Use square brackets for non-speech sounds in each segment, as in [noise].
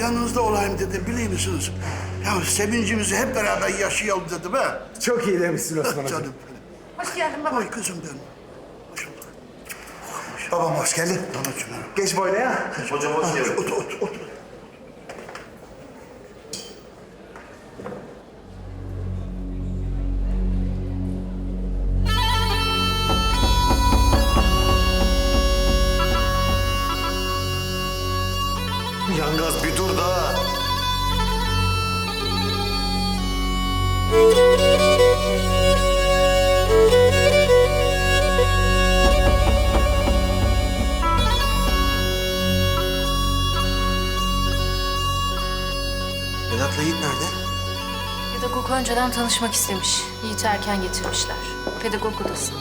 yanınızda olayım dedim biliyor musunuz? Ya sevincimizi hep beraber yaşayalım dedim ha. Çok iyi demişsin Osman Hoca. [laughs] Canım Hoş geldin baba. Oy kızım benim. Hoş bulduk. Babam hoş geldin. Anacığım. Geç böyle ya. Hocam hoş geldin. Otur, otur, otur. Vedat'la Yiğit nerede? Pedagog önceden tanışmak istemiş. Yiğit'i erken getirmişler. Pedagog odasında.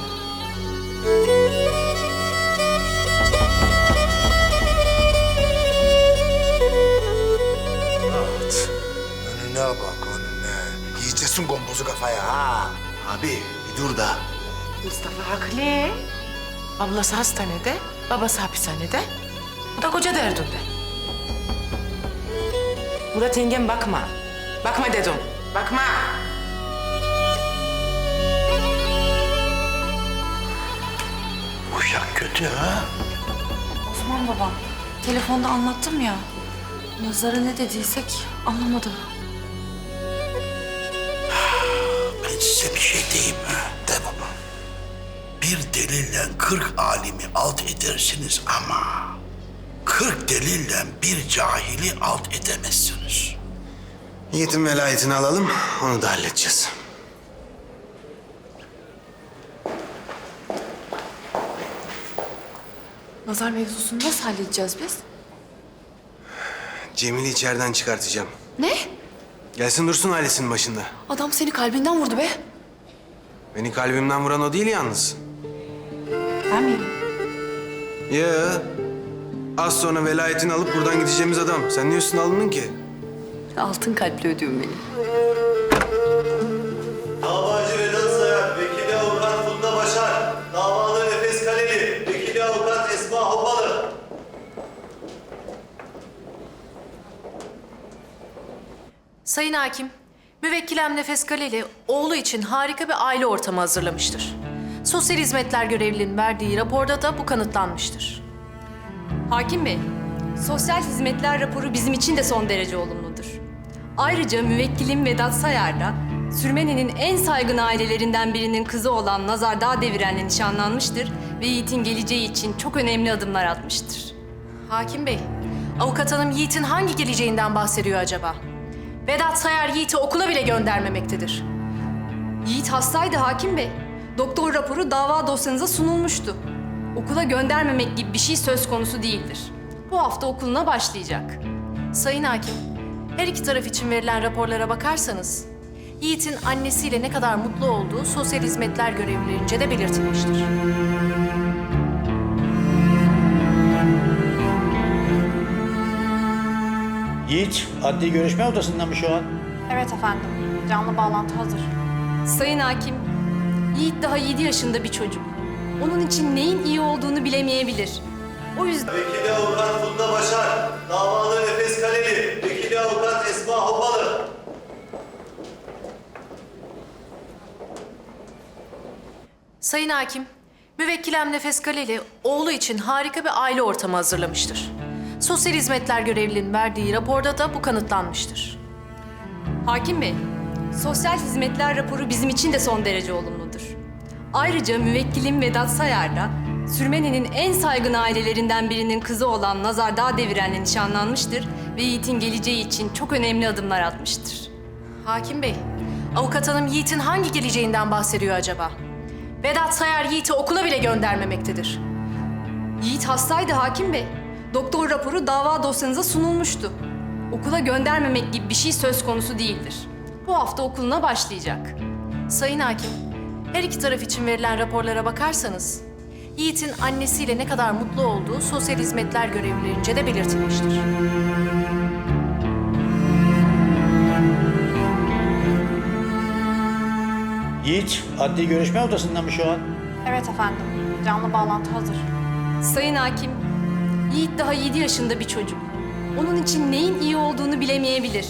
Önüne bak önüne. Yiyeceksin gombozu kafaya ha. Abi bir dur da. Mustafa haklı. Ablası hastanede, babası hapishanede. Bu da koca derdinde. Murat yengem bakma. Bakma dedim. Bakma. Uşak kötü ha. Osman babam, telefonda anlattım ya. Nazar'a ne dediysek anlamadı. Ben size bir şey diyeyim mi? De baba. Bir delille kırk alimi alt edersiniz ama... ...kırk delille bir cahili alt edemezsiniz. Yiğit'in velayetini alalım, onu da halledeceğiz. Nazar mevzusunu nasıl halledeceğiz biz? Cemil'i içeriden çıkartacağım. Ne? Gelsin dursun ailesinin başında. Adam seni kalbinden vurdu be. Beni kalbimden vuran o değil yalnız. Ben miyim? Ya az sonra velayetini alıp buradan gideceğimiz adam. Sen niye üstüne alındın ki? Altın kalpli ödüğüm benim. Davacı Vedat Sayar, vekili avukat Funda Başar, davalı Nefes Kaleli, vekili avukat Esma Hopalı. Sayın Hakim, müvekkilem Nefes Kaleli oğlu için harika bir aile ortamı hazırlamıştır. Sosyal Hizmetler Görevliliğinin verdiği raporda da bu kanıtlanmıştır. Hakim Bey, sosyal hizmetler raporu bizim için de son derece olumludur. Ayrıca müvekkilim Vedat Sayar'la Sürmene'nin en saygın ailelerinden birinin kızı olan Nazar Dağdeviren'le nişanlanmıştır ve Yiğit'in geleceği için çok önemli adımlar atmıştır. Hakim Bey, avukat hanım Yiğit'in hangi geleceğinden bahsediyor acaba? Vedat Sayar Yiğit'i okula bile göndermemektedir. Yiğit hastaydı Hakim Bey. Doktor raporu dava dosyanıza sunulmuştu. Okula göndermemek gibi bir şey söz konusu değildir. Bu hafta okuluna başlayacak. Sayın Hakim, her iki taraf için verilen raporlara bakarsanız, Yiğit'in annesiyle ne kadar mutlu olduğu sosyal hizmetler görevlilerince de belirtilmiştir. Yiğit, adli görüşme odasında mı şu an? Evet efendim. Canlı bağlantı hazır. Sayın Hakim, Yiğit daha 7 yaşında bir çocuk. Onun için neyin iyi olduğunu bilemeyebilir. O yüzden Vekili avukat Funda Başar, davalı Nefes Kaleli, vekili avukat Esma Hopalı. Sayın Hakim, müvekkilem Nefes Kaleli oğlu için harika bir aile ortamı hazırlamıştır. Sosyal Hizmetler Görevliliğinin verdiği raporda da bu kanıtlanmıştır. Hakim Bey, sosyal hizmetler raporu bizim için de son derece olumludur. Ayrıca müvekkilim Vedat Sayar'la Sürmene'nin en saygın ailelerinden birinin kızı olan Nazar Dağdeviren'le nişanlanmıştır ve Yiğit'in geleceği için çok önemli adımlar atmıştır. Hakim Bey, avukat hanım Yiğit'in hangi geleceğinden bahsediyor acaba? Vedat Sayar Yiğit'i okula bile göndermemektedir. Yiğit hastaydı Hakim Bey. Doktor raporu dava dosyanıza sunulmuştu. Okula göndermemek gibi bir şey söz konusu değildir. Bu hafta okuluna başlayacak. Sayın Hakim, her iki taraf için verilen raporlara bakarsanız, Yiğit'in annesiyle ne kadar mutlu olduğu sosyal hizmetler görevlilerince de belirtilmiştir. Yiğit, adli görüşme odasında mı şu an? Evet efendim. Canlı bağlantı hazır. Sayın Hakim, Yiğit daha 7 yaşında bir çocuk. onun için neyin iyi olduğunu bilemeyebilir.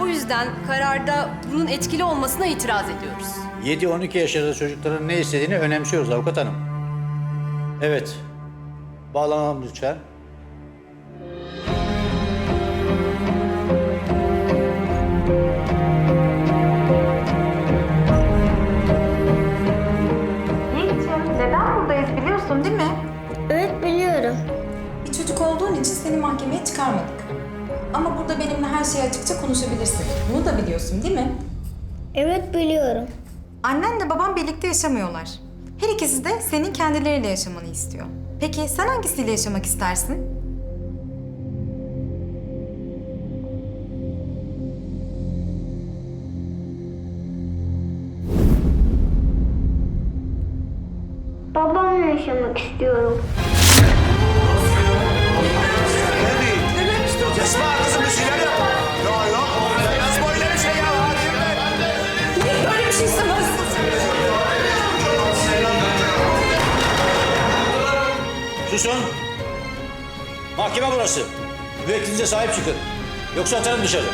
O yüzden kararda bunun etkili olmasına itiraz ediyoruz. 7-12 yaşında çocukların ne istediğini önemsiyoruz avukat hanım. Evet. Bağlanalım lütfen. Neden buradayız biliyorsun değil mi? Evet biliyorum. Bir çocuk olduğun için seni mahkemeye çıkarmadık. Ama burada benimle her şeyi açıkça konuşabilirsin. Bunu da biliyorsun değil mi? Evet biliyorum. Annenle babam birlikte yaşamıyorlar. Her ikisi de senin kendileriyle yaşamanı istiyor. Peki sen hangisiyle yaşamak istersin? Susun. Mahkeme burası. Müvekkilinize sahip çıkın. Yoksa atarım dışarı.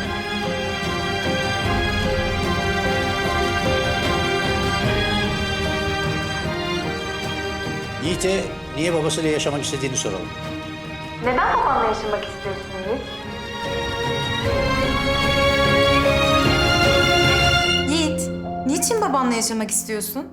Yiğit'e niye babasıyla yaşamak istediğini soralım. Neden babamla yaşamak istiyorsun Yiğit? Yiğit, niçin babanla yaşamak istiyorsun?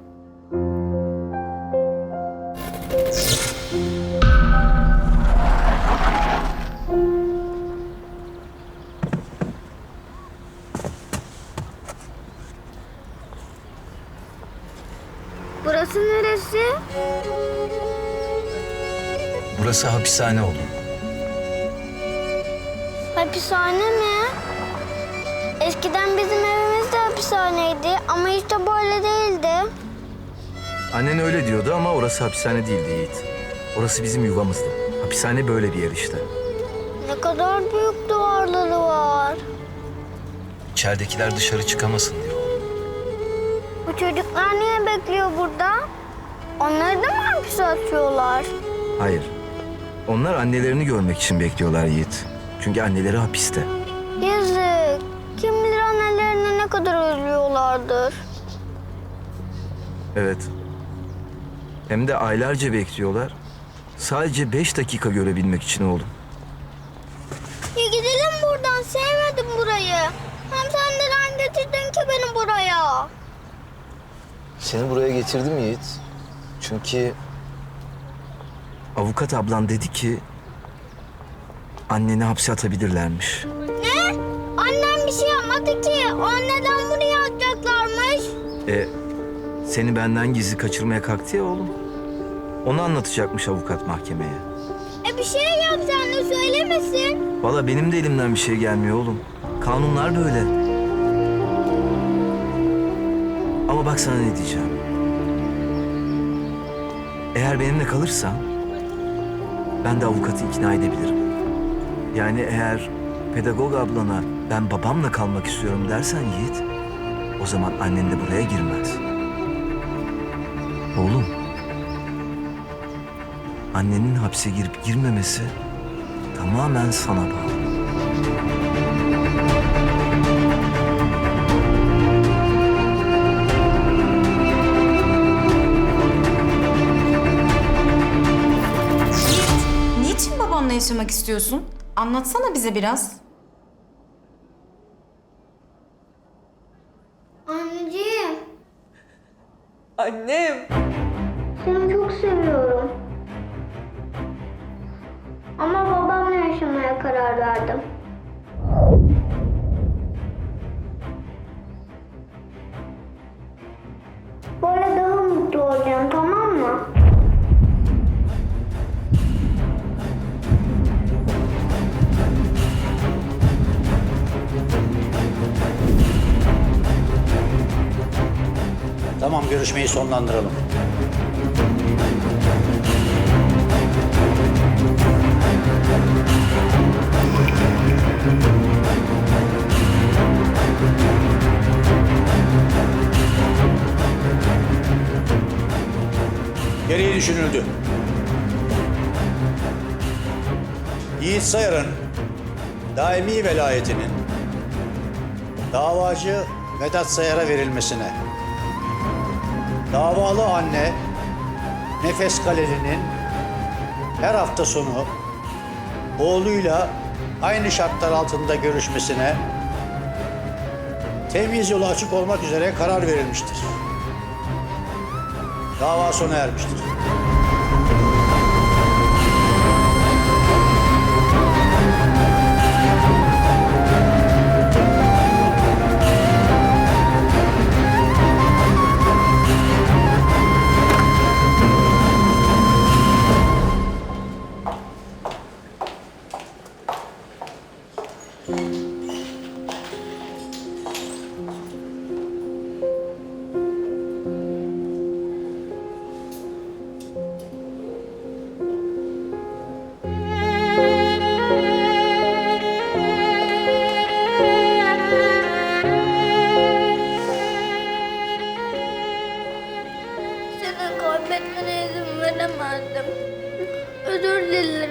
Burası hapishane oğlum. Hapishane mi? Eskiden bizim evimiz de hapishaneydi ama hiç de böyle değildi. Annen öyle diyordu ama orası hapishane değildi Yiğit. Orası bizim yuvamızdı. Hapishane böyle bir yer işte. Ne kadar büyük duvarları var. İçeridekiler dışarı çıkamasın diyor. Bu çocuklar niye bekliyor burada? Onları da mı hapise atıyorlar? Hayır. Onlar annelerini görmek için bekliyorlar Yiğit. Çünkü anneleri hapiste. Yazık. Kim bilir annelerine ne kadar özlüyorlardır. Evet. Hem de aylarca bekliyorlar. Sadece beş dakika görebilmek için oğlum. Ya gidelim buradan. Sevmedim burayı. Hem sen neden getirdin ki beni buraya? Seni buraya getirdim Yiğit. Çünkü avukat ablan dedi ki anneni hapse atabilirlermiş. Ne? Annem bir şey yapmadı ki. O neden buraya atacaklarmış? E seni benden gizli kaçırmaya kalktı ya oğlum. Onu anlatacakmış avukat mahkemeye. E bir şey yap sen de söylemesin. Valla benim de elimden bir şey gelmiyor oğlum. Kanunlar böyle. Ama bak sana ne diyeceğim. Eğer benimle kalırsan ben de avukatı ikna edebilirim. Yani eğer pedagog ablana ben babamla kalmak istiyorum dersen Yiğit, o zaman annen de buraya girmez. Oğlum, annenin hapse girip girmemesi tamamen sana bağlı. İstiyorsun? Anlatsana bize biraz. Anneciğim. Annem. Seni çok seviyorum. Ama babamla yaşamaya karar verdim. Tamam görüşmeyi sonlandıralım. Gereği düşünüldü. Yiğit Sayar'ın daimi velayetinin davacı Vedat Sayar'a verilmesine, davalı anne Nefes Kaleli'nin her hafta sonu oğluyla aynı şartlar altında görüşmesine temiz yolu açık olmak üzere karar verilmiştir. Dava sona ermiştir.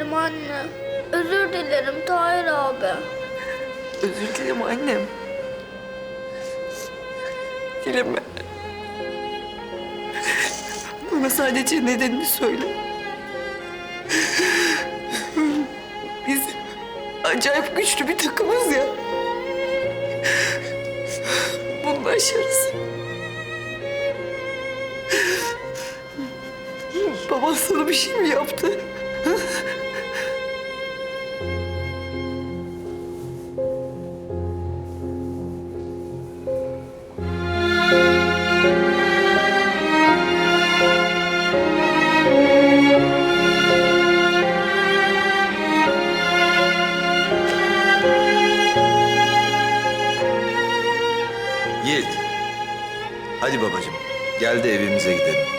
Dilerim anne. Özür dilerim Tahir abi. Özür dilerim annem. Dileme. Bana sadece nedenini söyle. Biz acayip güçlü bir takımız ya. Bunu aşarız. Baban sana bir şey mi yaptı? Gel de evimize gidelim.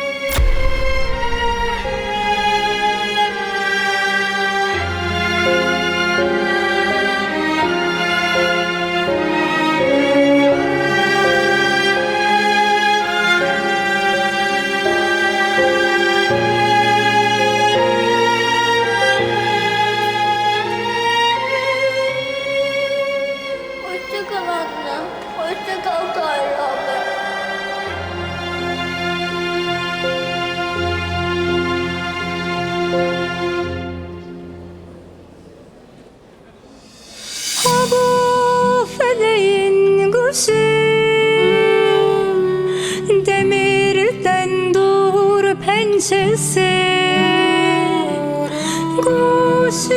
Pençesi Kuş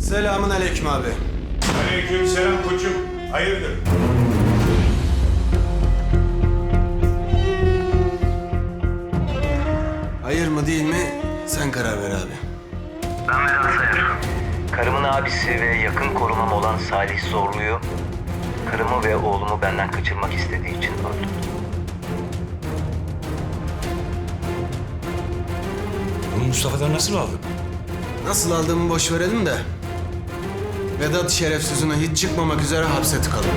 Selamun aleyküm abi. Aleyküm selam koçum. Hayırdır? Hayır mı değil mi sen karar ver abi. Ben Vedat Sayar. Karımın abisi ve yakın korumam olan Salih Zorlu'yu karımı ve oğlumu benden kaçırmak istediği için öldürdüm. Bunu Mustafa'dan nasıl aldın? Nasıl aldığımı boş verelim de. Vedat şerefsizine hiç çıkmamak üzere hapse tıkalım.